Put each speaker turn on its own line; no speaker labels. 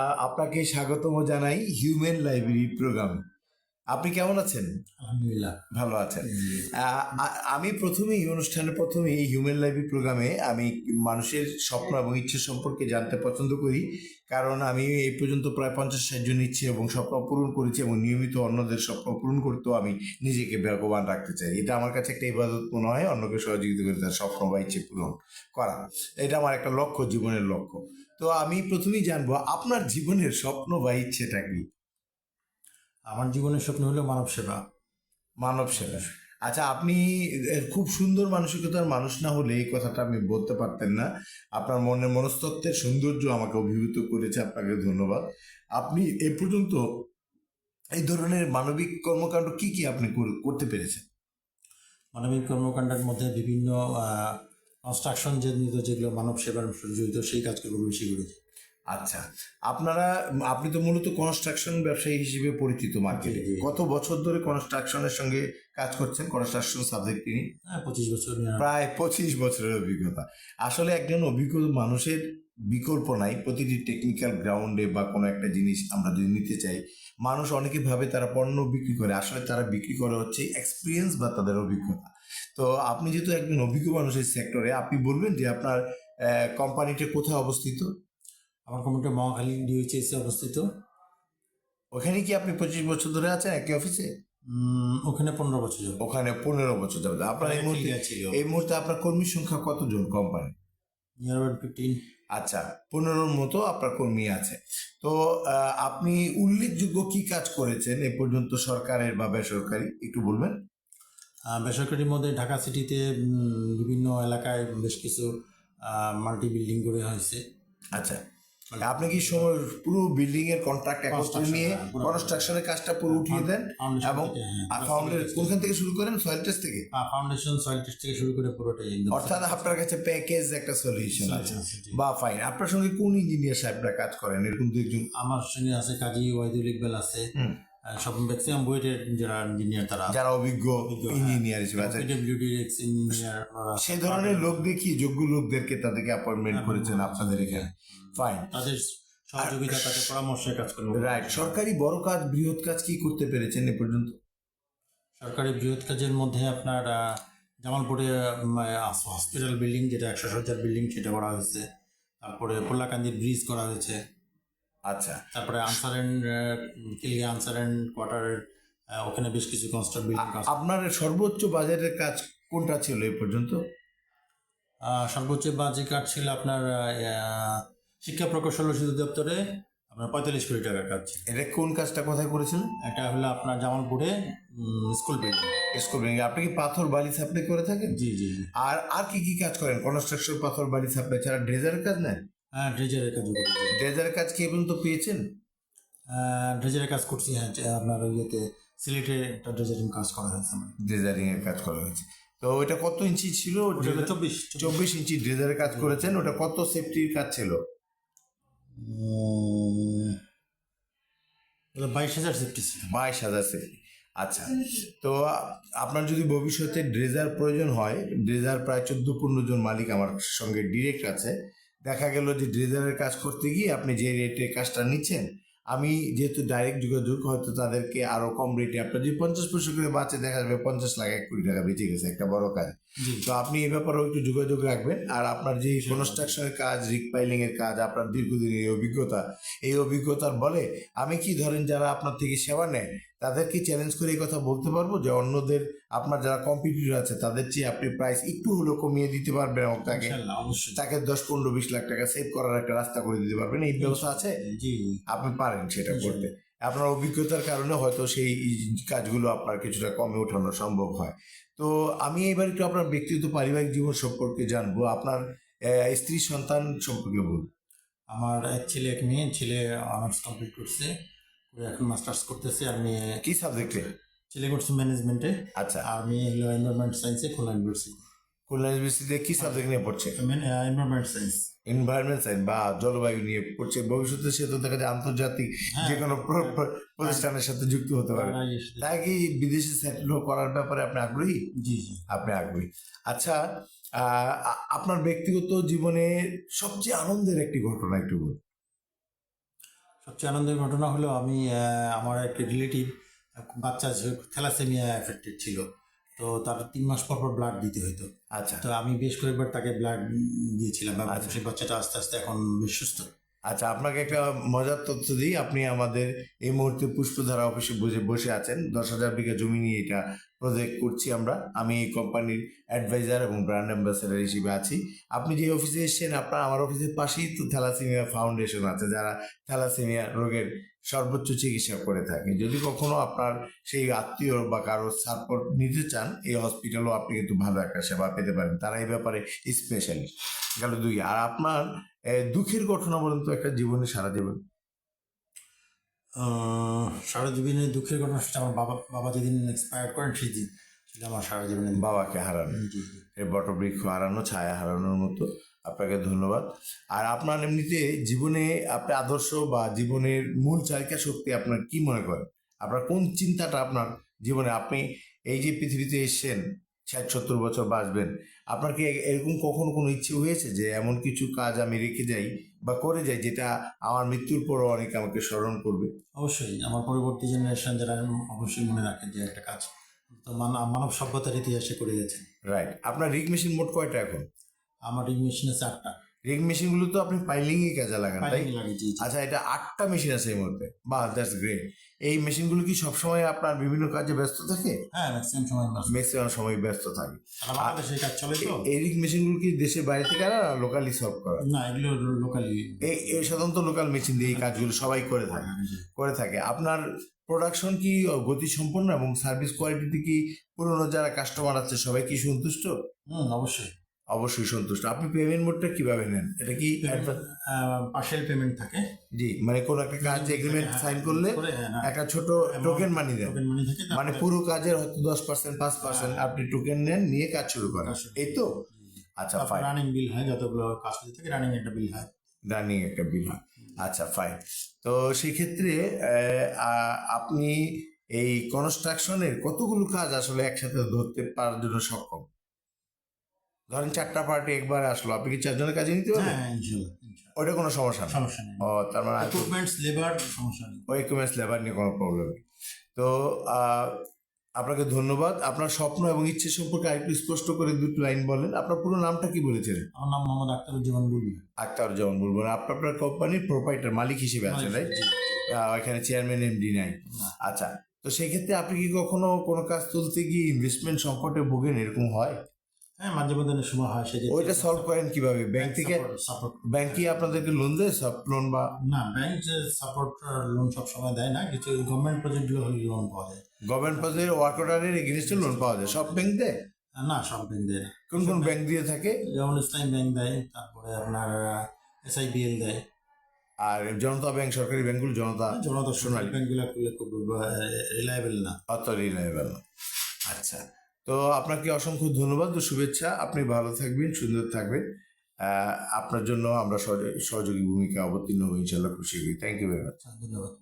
আপনাকে স্বাগতম জানাই হিউম্যান লাইব্রেরি প্রোগ্রাম আপনি কেমন আছেন?
আলহামদুলিল্লাহ।
ভালো আছেন। আমি প্রথমে এই অনুষ্ঠানের প্রথমে এই হিউম্যান লাইব্রেরি প্রোগ্রামে আমি মানুষের স্বপ্ন এবং ইচ্ছে সম্পর্কে জানতে পছন্দ করি। কারণ আমি এই পর্যন্ত প্রায় পঞ্চাশ ষাট জন ইচ্ছে এবং স্বপ্ন পূরণ করেছি এবং নিয়মিত অন্যদের স্বপ্ন পূরণ করতেও আমি নিজেকে ভাগ্যবান রাখতে চাই। এটা আমার কাছে একটা ইবাদত মনে হয় অন্যকে সহযোগিতা করে তার স্বপ্ন বা ইচ্ছে পূরণ করা। এটা আমার একটা লক্ষ্য জীবনের লক্ষ্য। তো আমি প্রথমেই জানব আপনার জীবনের স্বপ্ন বা ইচ্ছেটা কি?
আমার জীবনের স্বপ্ন হলো মানব সেবা।
মানব সেবা। আচ্ছা আপনি খুব সুন্দর মানসিকতার মানুষ না হলে এই কথাটা আমি বলতে পারতেন না। আপনার মনের মনস্তত্ত্বের সৌন্দর্য আমাকে অভিভূত করেছে আপনাকে ধন্যবাদ। আপনি এ পর্যন্ত এই ধরনের মানবিক কর্মকাণ্ড কি কি আপনি করতে পেরেছেন?
মানবিক কর্মকাণ্ডের মধ্যে বিভিন্ন কনস্ট্রাকশন জনিত যেগুলো মানব সেবার জড়িত সেই কাজগুলো বেশি করেছি।
আচ্ছা আপনারা আপনি তো মূলত কনস্ট্রাকশন ব্যবসায়ী হিসেবে পরিচিত মার্কেটে। কত বছর ধরে কনস্ট্রাকশনের সঙ্গে কাজ করছেন? কনস্ট্রাকশন সাবজেক্ট নিয়ে
হ্যাঁ পঁচিশ বছর
প্রায় পঁচিশ বছরের অভিজ্ঞতা। আসলে একজন অভিজ্ঞ মানুষের বিকল্প নাই। প্রতিটি টেকনিক্যাল গ্রাউন্ডে বা কোনো একটা জিনিস আমরা যদি নিতে চাই মানুষ অনেকে ভাবে তারা পণ্য বিক্রি করে। আসলে তারা বিক্রি করে হচ্ছে এক্সপিরিয়েন্স বা তাদের অভিজ্ঞতা। তো আপনি যেহেতু একজন অভিজ্ঞ মানুষের সেক্টরে আপনি বলবেন যে আপনার কোম্পানিটা কোথায় অবস্থিত?
আমার কোম্পানিটা মহাখালী ডিওএইচএসে অবস্থিত।
ওখানে কি আপনি পঁচিশ বছর ধরে আছেন একই অফিসে
ওখানে পনেরো বছর যাব
ওখানে পনেরো বছর যাবে আপনার এই মুহূর্তে এই মুহূর্তে আপনার কর্মীর সংখ্যা কতজন কোম্পানি
নিয়ার ফিফটিন
আচ্ছা পনেরোর মতো আপনার কর্মী আছে। তো আপনি উল্লেখযোগ্য কি কাজ করেছেন এ পর্যন্ত সরকারের বা বেসরকারি? একটু বলবেন।
বেসরকারির মধ্যে ঢাকা সিটিতে বিভিন্ন এলাকায় বেশ কিছু মাল্টি বিল্ডিং করে হয়েছে।
আচ্ছা। আপনি কি সময় পুরো বিল্ডিং এর কন্ট্রাক্ট একত্রে নিয়ে
হ্যাঁ,
কনস্ট্রাকশনের কাজটা পুরো উঠিয়ে দেন এবং
হ্যাঁ,
কোনখান থেকে শুরু করেন? সয়েল টেস্ট থেকে?
ফাউন্ডেশন সয়েল টেস্ট থেকে শুরু করে পুরোটাই
অর্থাৎ আপনার কাছে প্যাকেজ একটা সলিউশন আছে। বা ফাইন আপনার সঙ্গে কোন ইঞ্জিনিয়ার সাহেবরা কাজ করেন? এরকম দুইজন একজন।
আমার সঙ্গে আছে কাজী ওয়াইদুল ইকবাল আছে। সব ম্যাক্সিমাম বুয়েটের যারা ইঞ্জিনিয়ার তারা
যারা অভিজ্ঞ ইঞ্জিনিয়ার হিসেবে আছে।
ইঞ্জিনিয়ার
সেই ধরনের লোক দেখি যোগ্য লোকদেরকে তাদেরকে অ্যাপয়েন্টমেন্ট করেছেন আপনাদের এখানে। ফাইন
তাদের সহযোগিতা তাদের পরামর্শে কাজ করবে।
রাইট সরকারি বড় কাজ বৃহৎ কাজ কি করতে পেরেছেন এ পর্যন্ত?
সরকারি বৃহৎ কাজের মধ্যে আপনার জামালপুরে হসপিটাল বিল্ডিং যেটা একশো সজ্জার বিল্ডিং সেটা করা হয়েছে। তারপরে পোল্লাকান্দির ব্রিজ করা হয়েছে।
আচ্ছা।
তারপরে আনসার অ্যান্ড কিলিয়া আনসার অ্যান্ড কোয়ার্টারের ওখানে বেশ কিছু কনস্ট্রাক্ট বিল্ডিং কাজ
আপনার সর্বোচ্চ বাজারের কাজ কোনটা ছিল এ পর্যন্ত?
সর্বোচ্চ বাজে কার্ড ছিল আপনার শিক্ষা প্রকৌশল ও শিশু দপ্তরে আপনার পঁয়তাল্লিশ কোটি টাকার কাজ ছিল।
এটা কোন কাজটা কোথায় করেছিলেন?
এটা হলো আপনার জামালপুরে স্কুল বিল্ডিং
স্কুল বিল্ডিং আপনি কি পাথর বালি সাপ্লাই করে থাকেন?
জি জি জি।
আর আর কি কি কাজ করেন? কনস্ট্রাকশন পাথর বালি সাপ্লাই ছাড়া ড্রেজারের কাজ নেন?
হ্যাঁ ড্রেজারের কাজ
ড্রেজারের কাজ কি পর্যন্ত পেয়েছেন?
ড্রেজারের কাজ করছি হ্যাঁ আপনার ইয়েতে সিলেটে একটা ড্রেজারিং কাজ করা হয়েছে আমার।
ড্রেজারিং এর কাজ করা হয়েছে। তো ওটা কত ইঞ্চি ছিল?
চব্বিশ
চব্বিশ। ইঞ্চি ড্রেজারের কাজ করেছেন ওটা কত সেফটির কাজ ছিল?
বাইশ হাজার সেফটি ছিল।
বাইশ হাজার সেফটি আচ্ছা তো আপনার যদি ভবিষ্যতে ড্রেজার প্রয়োজন হয় ড্রেজার প্রায় চোদ্দ পনেরো জন মালিক আমার সঙ্গে ডিরেক্ট আছে দেখা গেল যে ড্রেজারের কাজ করতে গিয়ে আপনি যে রেটে কাজটা নিচ্ছেন আমি যেহেতু ডাইরেক্ট যোগাযোগ হয়তো তাদেরকে আরও কম রেটে আপনার যদি পঞ্চাশ পয়সা করে বাঁচে দেখা যাবে পঞ্চাশ লাখ এক কোটি টাকা বেঁচে গেছে একটা বড় কাজ। তো আপনি এই ব্যাপারেও একটু যোগাযোগ রাখবেন। আর আপনার যে কনস্ট্রাকশনের কাজ রিক পাইলিং এর কাজ আপনার দীর্ঘদিনের এই অভিজ্ঞতা এই অভিজ্ঞতার বলে আমি কি ধরেন যারা আপনার থেকে সেবা নেয় তাদেরকে চ্যালেঞ্জ করে এই কথা বলতে পারব যে অন্যদের আপনার যারা কম্পিটিটর আছে তাদের চেয়ে আপনি প্রাইস একটু হলেও কমিয়ে দিতে পারবেন এবং তাকে তাকে দশ পনেরো বিশ লাখ টাকা সেভ করার একটা রাস্তা করে দিতে পারবেন। এই ব্যবস্থা আছে? আপনি পারেন সেটা করতে। আপনার অভিজ্ঞতার কারণে হয়তো সেই কাজগুলো আপনার কিছুটা কমে ওঠানো সম্ভব হয়। তো আমি এবার একটু আপনার ব্যক্তিগত পারিবারিক জীবন সম্পর্কে জানব। আপনার স্ত্রী সন্তান সম্পর্কে বলুন।
আমার এক ছেলে এক মেয়ে। ছেলে অনার্স কমপ্লিট করছে। করে এখন মাস্টার্স করতেছে আর মেয়ে
কি সাবজেক্টে
ছেলে করছে ম্যানেজমেন্টে
আচ্ছা।
আর মেয়ে হলো সায়েন্সে খুলনা ইউনিভার্সিটি
খুলনা ইউনিভার্সিটিতে কি সাবজেক্ট নিয়ে পড়ছে?
এনভারনমেন্ট সায়েন্স
এনভায়রনমেন্ট সায়েন্স বা জলবায়ু নিয়ে পড়ছে। ভবিষ্যতে সে তো দেখা যায় আন্তর্জাতিক যে কোনো প্র- প্রতিষ্ঠানের সাথে যুক্ত হতে পারে। তাই কি বিদেশে সেটেল করার ব্যাপারে আপনি আগ্রহী?
জি জি।
আপনি আগ্রহী। আচ্ছা আহ, আপনার ব্যক্তিগত জীবনে সবচেয়ে আনন্দের একটি ঘটনা একটু বলুন।
সবচেয়ে আনন্দের ঘটনা হলো আমি আমার একটি রিলেটিভ বাচ্চা থ্যালাসেমিয়া এফেক্টেড ছিল। তো তার তিন মাস পর পর ব্লাড দিতে হইতো।
আচ্ছা।
তো আমি বেশ কয়েকবার তাকে ব্লাড দিয়েছিলাম। এবং সেই বাচ্চাটা আস্তে আস্তে এখন বেশ সুস্থ।
আচ্ছা আপনাকে একটা মজার তথ্য দিই। আপনি আমাদের এই মুহূর্তে পুষ্পধারা অফিসে বসে বসে আছেন। দশ হাজার বিঘা জমি নিয়ে এটা প্রজেক্ট করছি আমরা। আমি এই কোম্পানির অ্যাডভাইজার এবং ব্র্যান্ড অ্যাম্বাসেডার হিসেবে আছি। আপনি যে অফিসে এসছেন, আপনার, আমার অফিসের পাশেই তো থ্যালাসেমিয়া ফাউন্ডেশন আছে। যারা থ্যালাসেমিয়া রোগের সর্বোচ্চ চিকিৎসা করে থাকে যদি কখনো আপনার সেই আত্মীয় বা কারও সাপোর্ট নিতে চান এই হসপিটালও আপনি কিন্তু ভালো একটা সেবা পেতে পারেন। তারা এই ব্যাপারে স্পেশালিস্ট গেল দুই। আর আপনার দুঃখের ঘটনা বলুন তো একটা জীবনে সারা জীবন।
সারা জীবনে দুঃখের ঘটনা সেটা আমার বাবা বাবা যেদিন এক্সপায়ার করেন সেই দিন। ছিল আমার সারা জীবনে
বাবাকে হারানো। বটবৃক্ষ হারানো ছায়া হারানোর মতো। আপনাকে ধন্যবাদ। আর আপনার এমনিতে জীবনে আপনি আদর্শ বা জীবনের মূল চালিকা শক্তি আপনার কি মনে করেন? আপনার কোন চিন্তাটা আপনার জীবনে? আপনি এই যে পৃথিবীতে এসেছেন ষাট সত্তর বছর বাঁচবেন আপনার কি এরকম কখনো কোনো ইচ্ছে হয়েছে যে এমন কিছু কাজ আমি রেখে যাই বা করে যাই যেটা আমার মৃত্যুর পরও অনেকে আমাকে স্মরণ করবে?
অবশ্যই আমার পরবর্তী জেনারেশন যারা অবশ্যই মনে রাখেন যে একটা কাজ তো মানব মানব সভ্যতার ইতিহাসে করে গেছেন।
রাইট আপনার রিগ মেশিন মোট কয়টা এখন?
আমার এই মেশিনে চারটা
রিগ মেশিনগুলো তো আপনি পাইলিংয়ে কাজে লাগান তাই? আচ্ছা এটা আটটা মেশিন আছে এই মধ্যে। বাহ দ্যাটস গ্রেট এই মেশিনগুলো কি সবসময় আপনার বিভিন্ন কাজে ব্যস্ত থাকে?
হ্যাঁ ম্যাক্সিমাম সময় ব্যস্ত।
ম্যাক্সিমাম সময় ব্যস্ত থাকে।
বাংলাদেশে কাজ চলে তো।
এই রিগ মেশিনগুলো কি দেশের বাইরে থেকে আনা লোকালি সলভ করা?
না এগুলো লোকালি
এই এই সাধারণত লোকাল মেশিন দিয়ে এই কাজগুলো সবাই করে থাকে। করে থাকে। আপনার প্রোডাকশন কি গতি সম্পন্ন এবং সার্ভিস কোয়ালিটিতে কি পুরনো যারা কাস্টমার আছে সবাই কি সন্তুষ্ট?
হুম অবশ্যই।
অবশ্যই সন্তুষ্ট। আপনি পেমেন্ট মোডটা কীভাবে নেন? এটা কি
পার্সেল পেমেন্ট থাকে।
জি মানে কোন একটা কাজ এগ্রিমেন্ট সাইন করলে
করে হ্যাঁ
একটা ছোট টোকেন মানি দেন।
মানি
মানে পুরো কাজের হয়তো দশ পার্সেন্ট পাঁচ পার্সেন্ট আপনি টোকেন নেন নিয়ে কাজ শুরু করেন। এই তো? আচ্ছা ফাইন
রানিং বিল হয় যতগুলো কাজ থাকে রানিং একটা বিল হয়।
রানিং একটা বিল হয়। আচ্ছা ফাইন তো সেই ক্ষেত্রে আপনি এই কনস্ট্রাকশনের কতগুলো কাজ আসলে একসাথে ধরতে পারার জন্য সক্ষম? ধরেন চারটা পার্টি একবার আসলো আপনি কি চারজনের কাজে নিতে পারবেন?
হ্যাঁ ইনশাল্লাহ।
ওইটা কোনো সমস্যা না।
সমস্যা নেই।
ও তার মানে
ইকুইপমেন্টস লেবার সমস্যা নেই।
ইকুইপমেন্টস লেবার নিয়ে কোনো প্রবলেম নেই। তো আপনাকে ধন্যবাদ। আপনার স্বপ্ন এবং ইচ্ছে সম্পর্কে আরেকটু স্পষ্ট করে দুটো লাইন বলেন। আপনার পুরো নামটা কি বলেছেন
আমার নাম মোহাম্মদ আক্তারুজ্জামান বুলবুল।
আক্তার যেমন বলব না আপনার আপনার কোম্পানির প্রোপাইটার মালিক হিসেবে
জি, জি।
এখানে চেয়ারম্যান এমডি নাই। আচ্ছা তো সেই ক্ষেত্রে আপনি কি কখনো কোনো কাজ তুলতে গিয়ে ইনভেস্টমেন্ট সংকটে ভোগেন? এরকম হয়?
হ্যাঁ মাঝে মধ্যে সময় হয় সেক্ষেত্রে
ওইটা সলভ করেন কীভাবে? ব্যাংক থেকে
সাপোর্ট
ব্যাংক কি আপনাদেরকে লোন দেয় সব লোন বা
না ব্যাংক যে সাপোর্ট লোন সব সময় দেয় না কিছু গভর্নমেন্ট প্রজেক্টগুলো হলে লোন পাওয়া যায়।
গভর্নমেন্ট পদের ওয়ার্ক অর্ডারের এগেনস্টে লোন পাওয়া যায়। সব ব্যাংক দেয়?
না সব ব্যাংক দেয়। না
কোন কোন ব্যাংক দিয়ে থাকে?
যেমন ইসলাম ব্যাংক দেয় তারপরে আপনার এসআইবিএল দেয়।
আর জনতা ব্যাংক সরকারি ব্যাংকগুলো জনতা
জনতা
সোনালী।
ব্যাংকগুলো খুলে খুব রিলায়েবল না।
অত রিলায়েবল আচ্ছা। তো আপনাকে অসংখ্য ধন্যবাদ ও শুভেচ্ছা। আপনি ভালো থাকবেন, সুন্দর থাকবেন। আপনার জন্য আমরা সহযোগী ভূমিকা অবতীর্ণ হই ইনশাল্লাহ খুশি হই। থ্যাংক ইউ ভেরি মাচ
ধন্যবাদ।